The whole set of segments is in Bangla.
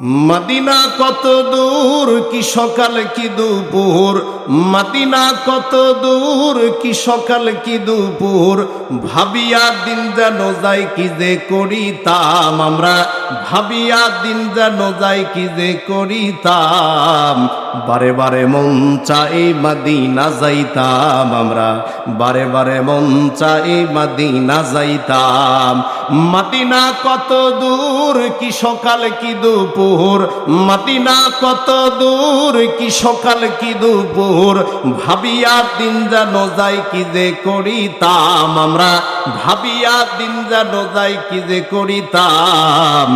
মদিনা কত দূর, কি সকাল, কি দুপুর? মাদিনা কত দূর, কি সকাল, কি দুপুর? ভাবিয়া দিন যেন যাই কি যে করিতাম আমরা। ভাবিয়া দিন যেন যাই কি যে করিতাম। বারে বারে মন চাই মদিনা যাইতাম আমরা। বারে বারে মন চাই মদিনা যাইতাম। মদিনা কত দূর, কি সকাল কি দুপুর? মদিনা কত দূর, কি সকাল কি দুপুর? ভাবিয়া দিন যেন যাই কি যে করিতাম আমরা। ভাবিয়া দিন যেন যাই কি যে করিতাম।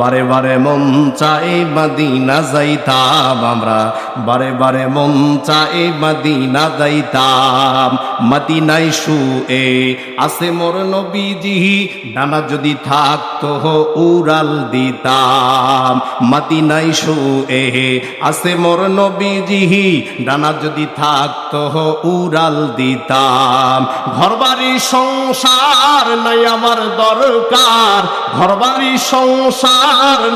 বারে বারে মন চাই মদিনা যাইতাম আমরা। বারে বারে মন চাই বাদি মদিনা যাইতাম। মদিনাই এ আসে মোর নবীজি, ডানা যদি থাকতো উড়াল দিতাম। মদিনাই এ আসে মোর নবীজি, ডানা যদি থাকতো উড়াল দিতাম। ঘরবাড়ি সংসার নাই আমার দরকার ঘর ঘরবাড়ি সংসার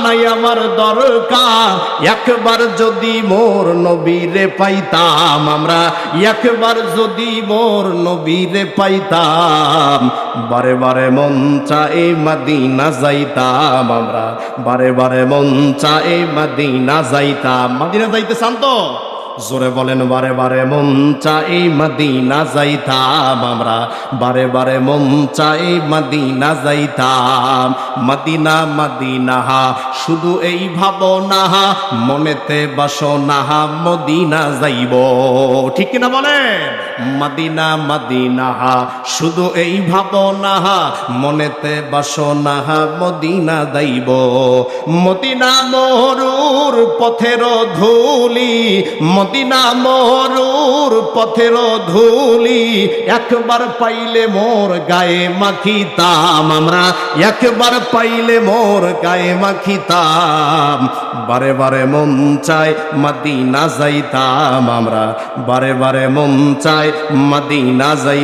নাই আমার দরকার। একবার যদি মোর নবীরে পাইতাম আমরা, একবার যদি মোর নবীরে পাইতাম, বারে বারে মন চাই মদিনা যাইতাম আমরা, বারে বারে মন চাই মদিনা যাইতাম। মদিনা যাইতে শান্ত জোরে বলেন, বারে বারে মন চাই মদিনা যাইতাম আমরা। বারে বারে মন চাই মদিনা যাইতাম। মদিনা মদিনা শুধু এই ভাবনা মনেতে বাসনা মদিনা যাইব। ঠিক কিনা বলেন? মদিনা মদিনা শুধু এই ভাবনা মনেতে বাসনা মদিনা দাইব মদিনা মরুর পথের ধুলি মদিনা মরুর পথের ধুলি একবার পাইলে মোর গায়ে মাখিতাম আমরা। একবার পাইলে মোর গায়ে মাখিতাম। বারে বারে মন চায় মাদিনা যাইতাম আমরা। বারে বারে মন চায় মাদিনা যাই